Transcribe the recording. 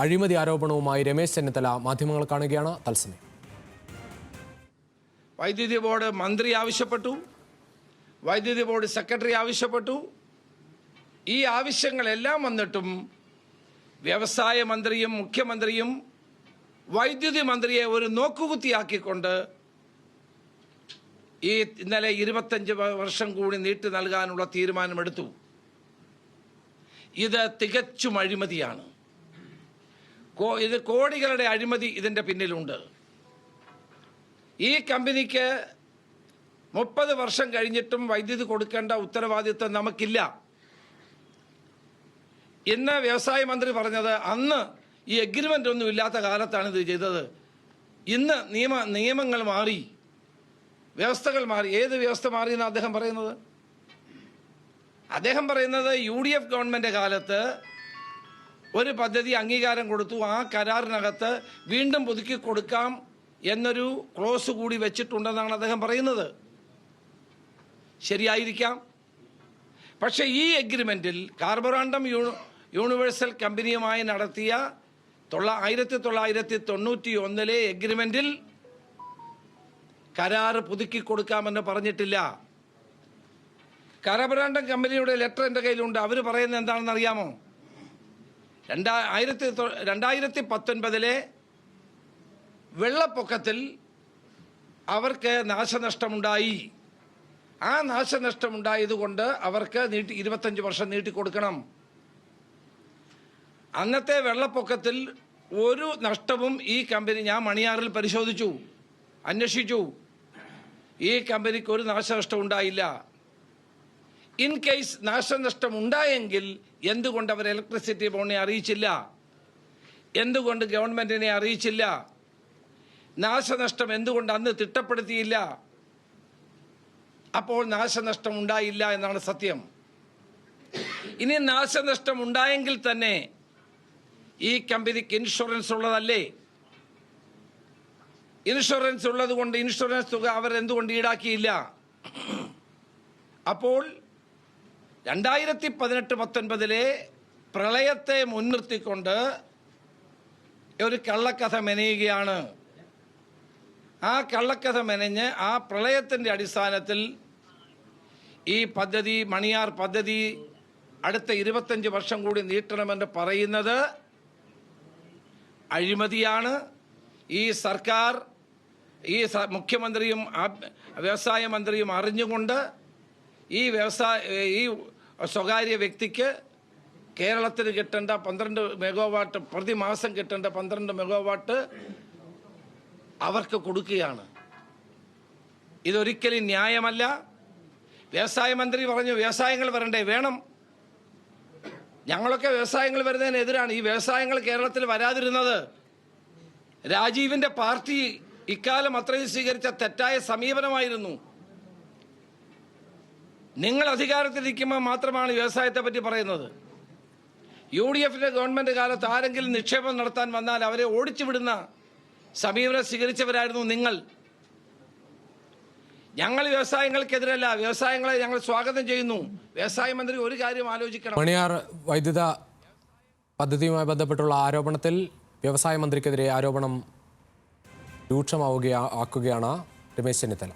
അഴിമതി ആരോപണവുമായി രമേശ് ചെന്നിത്തല മാധ്യമങ്ങൾ കാണുകയാണ്. തത്സമയം. വൈദ്യുതി ബോർഡ് മന്ത്രി ആവശ്യപ്പെട്ടു. വൈദ്യുതി ബോർഡ് സെക്രട്ടറി ആവശ്യപ്പെട്ടു. ഈ ആവശ്യങ്ങളെല്ലാം വന്നിട്ടും വ്യവസായ മന്ത്രിയും മുഖ്യമന്ത്രിയും വൈദ്യുതി മന്ത്രിയെ ഒരു നോക്കുകുത്തിയാക്കിക്കൊണ്ട് ഈ ഇന്നലെ ഇരുപത്തഞ്ച് വർഷം കൂടി നീട്ടി നൽകാനുള്ള തീരുമാനമെടുത്തു. ഇത് തികച്ചും അഴിമതിയാണ്. ഇത് കോടികളുടെ അഴിമതി ഇതിന്റെ പിന്നിലുണ്ട്. ഈ കമ്പനിക്ക് മുപ്പത് വർഷം കഴിഞ്ഞിട്ടും വൈദ്യുതി കൊടുക്കേണ്ട ഉത്തരവാദിത്വം നമുക്കില്ല. ഇന്ന് വ്യവസായ മന്ത്രി പറഞ്ഞത് അന്ന് ഈ എഗ്രിമെന്റ് ഒന്നും ഇല്ലാത്ത കാലത്താണ് ഇത് ചെയ്തത്. ഇന്ന് നിയമ നിയമങ്ങൾ മാറി. വ്യവസ്ഥകൾ മാറി. ഏത് വ്യവസ്ഥ മാറി എന്ന് അദ്ദേഹം പറയുന്നത്? അദ്ദേഹം പറയുന്നത് യു ഡി എഫ് ഗവൺമെന്റ് കാലത്ത് ഒരു പദ്ധതി അംഗീകാരം കൊടുത്തു. ആ കരാറിനകത്ത് വീണ്ടും പുതുക്കി കൊടുക്കാം എന്നൊരു ക്ലോസ് കൂടി വെച്ചിട്ടുണ്ടെന്നാണ് അദ്ദേഹം പറയുന്നത്. ശരിയായിരിക്കാം. പക്ഷേ ഈ എഗ്രിമെന്റിൽ കാർബറാണ്ടം യൂണിവേഴ്സൽ കമ്പനിയുമായി നടത്തിയ തൊള്ള ആയിരത്തി തൊള്ളായിരത്തി തൊണ്ണൂറ്റി ഒന്നിലെ എഗ്രിമെന്റിൽ കരാറ് പുതുക്കി കൊടുക്കാമെന്ന് പറഞ്ഞിട്ടില്ല. കാർബറാണ്ടം കമ്പനിയുടെ ലെറ്റർ എന്റെ കയ്യിലുണ്ട്. അവർ പറയുന്നത് എന്താണെന്ന് അറിയാമോ രണ്ടാ ആയിരത്തി രണ്ടായിരത്തി പത്തൊൻപതിലെ വെള്ളപ്പൊക്കത്തിൽ അവർക്ക് നാശനഷ്ടമുണ്ടായി. ആ നാശനഷ്ടമുണ്ടായതുകൊണ്ട് അവർക്ക് നീട്ടി ഇരുപത്തഞ്ച് വർഷം നീട്ടിക്കൊടുക്കണം. അന്നത്തെ വെള്ളപ്പൊക്കത്തിൽ ഒരു നഷ്ടവും ഈ കമ്പനി ഞാൻ മണിയാറിൽ പരിശോധിച്ചു അന്വേഷിച്ചു. ഈ കമ്പനിക്ക് ഒരു നാശനഷ്ടം ഉണ്ടായില്ല ഇൻ കേസ് നാശനഷ്ടം ഉണ്ടായെങ്കിൽ എന്തുകൊണ്ട് അവർ ഇലക്ട്രിസിറ്റി ബോർഡിനെ അറിയിച്ചില്ല? എന്തുകൊണ്ട് ഗവൺമെന്റിനെ അറിയിച്ചില്ല? നാശനഷ്ടം എന്തുകൊണ്ട് അന്ന് തിട്ടപ്പെടുത്തിയില്ല? അപ്പോൾ നാശനഷ്ടം ഉണ്ടായില്ല എന്നാണ് സത്യം. ഇനി നാശനഷ്ടം ഉണ്ടായെങ്കിൽ തന്നെ ഈ കമ്പനിക്ക് ഇൻഷുറൻസ് ഉള്ളതല്ലേ? ഇൻഷുറൻസ് ഉള്ളത് കൊണ്ട് ഇൻഷുറൻസ് തുക അവർ എന്തുകൊണ്ട് ഈടാക്കിയില്ല? അപ്പോൾ രണ്ടായിരത്തി പതിനെട്ട് പത്തൊൻപതിലെ പ്രളയത്തെ മുൻനിർത്തിക്കൊണ്ട് ഒരു കള്ളക്കഥ മെനയുകയാണ്. ആ കള്ളക്കഥ മെനഞ്ഞ് ആ പ്രളയത്തിന്റെ അടിസ്ഥാനത്തിൽ ഈ പദ്ധതി മണിയാർ പദ്ധതി അടുത്ത ഇരുപത്തഞ്ച് വർഷം കൂടി നീട്ടണമെന്ന് പറയുന്നത് അഴിമതിയാണ്. ഈ സർക്കാർ ഈ മുഖ്യമന്ത്രിയും വ്യവസായ മന്ത്രിയും അറിഞ്ഞുകൊണ്ട് ഈ വ്യവസായ ഈ സ്വകാര്യ വ്യക്തിക്ക് കേരളത്തിന് കിട്ടേണ്ട പന്ത്രണ്ട് മെഗാവാട്ട് പ്രതിമാസം കിട്ടേണ്ട പന്ത്രണ്ട് മെഗാവാട്ട് അവർക്ക് കൊടുക്കുകയാണ്. ഇതൊരിക്കലും ന്യായമല്ല. വ്യവസായ മന്ത്രി പറഞ്ഞു വ്യവസായങ്ങൾ വരണ്ടേ വേണം. ഞങ്ങളൊക്കെ വ്യവസായങ്ങൾ വരുന്നതിനെതിരാണ്. ഈ വ്യവസായങ്ങൾ കേരളത്തിൽ വരാതിരുന്നത് രാജീവിന്റെ പാർട്ടി ഇക്കാലം അത്രയും സ്വീകരിച്ച തെറ്റായ സമീപനമായിരുന്നു. നിങ്ങൾ അധികാരത്തിലിരിക്കുമ്പോൾ മാത്രമാണ് വ്യവസായത്തെ പറ്റി പറയുന്നത്. യു ഡി എഫിന്റെ ഗവൺമെന്റ് കാലത്ത് ആരെങ്കിലും നിക്ഷേപം നടത്താൻ വന്നാൽ അവരെ ഓടിച്ചു വിടുന്ന സമീപനം സ്വീകരിച്ചവരായിരുന്നു നിങ്ങൾ. ഞങ്ങൾ വ്യവസായങ്ങൾക്കെതിരല്ല വ്യവസായങ്ങളെ ഞങ്ങൾ സ്വാഗതം ചെയ്യുന്നു. വ്യവസായ മന്ത്രി ഒരു കാര്യം ആലോചിക്കണം. മണിയാർ വൈദ്യുത പദ്ധതിയുമായി ബന്ധപ്പെട്ടുള്ള ആരോപണത്തിൽ വ്യവസായ മന്ത്രിക്കെതിരെ ആരോപണം രൂക്ഷമാവുകയാ ആക്കുകയാണ് രമേശ് ചെന്നിത്തല.